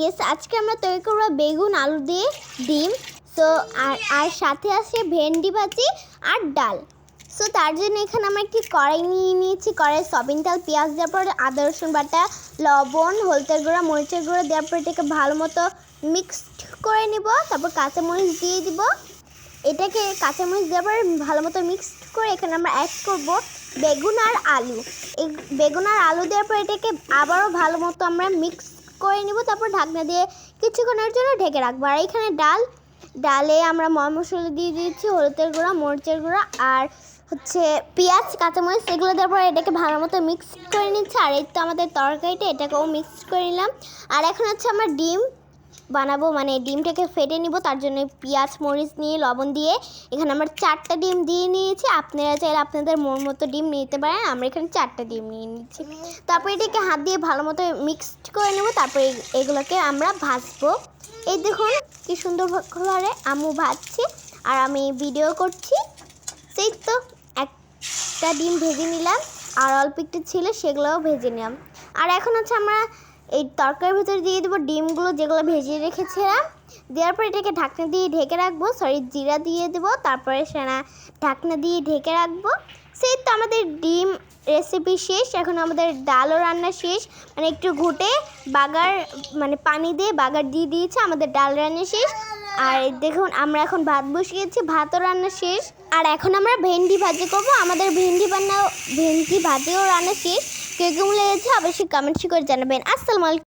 গেছে আজকে আমরা তৈরি করব বেগুন, আলু দিয়ে ডিম। সো আর আর সাথে আছে ভেন্ডি ভাজি আর ডাল। সো তার জন্য এখানে আমরা একটি কড়াই নিয়ে নিয়েছি। কড়াই সবিন তেল, পেঁয়াজ দেওয়ার পর আদা, রসুন বাটা, লবণ, হলদের গুঁড়া, মরিচের গুঁড়া দেওয়ার পর এটাকে ভালো মতো মিক্সড করে নিব। তারপর কাঁচামরিচ দিয়ে দিব। এটাকে কাঁচামরিচ দেওয়ার পর ভালো মতো মিক্সড করে এখানে আমরা অ্যাড করব বেগুন আর আলু। বেগুন আর আলু দেওয়ার পর এটাকে আবারও ভালো মতো আমরা মিক্স করে নিব, তারপর ঢাকনা দিয়ে কিছুক্ষণের জন্য ঢেকে রাখব। আর এখানে ডাল, ডালে আমরা মর মশলা দিয়ে দিয়েছি, হলুদের গুঁড়া, মরিচের গুঁড়া, আর হচ্ছে পেঁয়াজ, কাঁচামরিচ, এগুলো দেওয়ার পর এটাকে ভালো মতো মিক্স করে নিচ্ছে। আর এই তো আমাদের তরকারিটা, এটাকেও মিক্স করে নিলাম। আর এখন হচ্ছে আমার ডিম বানাবো মানে ডিমটাকে ফেটে নিব, তার জন্য পেঁয়াজ, মরিচ নিয়ে, লবণ দিয়ে। এখানে আমরা চারটা ডিম দিয়ে নিয়েছি। আপনারা চাইলে আপনাদের মন মতো ডিম নিতে পারেন। আমরা এখানে চারটা ডিম নিয়ে নিচ্ছি। তারপর এটাকে হাত দিয়ে ভালো মতো মিক্সড করে নেব। তারপরে এগুলোকে আমরা ভাজবো। এই দেখুন কি সুন্দর করে আমু ভাজছে। আর আমি ভিডিও করছি। সেই তো একটা ডিম ভেজে নিলাম। আর অল্প একটু ছিল, সেগুলোও ভেজে নিলাম। আর এখন হচ্ছে আমরা এই তরকারির ভিতরে দিয়ে দেবো ডিমগুলো যেগুলো ভেজে রেখেছিলাম। দেওয়ার পর এটাকে ঢাকনা দিয়ে ঢেকে রাখব। সরি, জিরা দিয়ে দেবো। তারপরে সেনা ঢাকনা দিয়ে ঢেকে রাখব। সেই তো আমাদের ডিম রেসিপি শেষ। এখন আমাদের ডালও রান্না শেষ। মানে একটু ঘুটে বাগার মানে পানি দিয়ে বাগার দিয়ে দিয়েছে। আমাদের ডাল রান্না শেষ। আর দেখুন, আমরা এখন ভাত বসিয়েছি। ভাতও রান্না শেষ। আর এখন আমরা ভেন্ডি ভাজি করব। আমাদের ভেন্ডি বান্নাও ভেন্ডি ভাজিও রান্না শেষ। কে কেমন লেগেছে অবশ্যই কমেন্ট করে জানাবেন। আসসালামু আলাইকুম।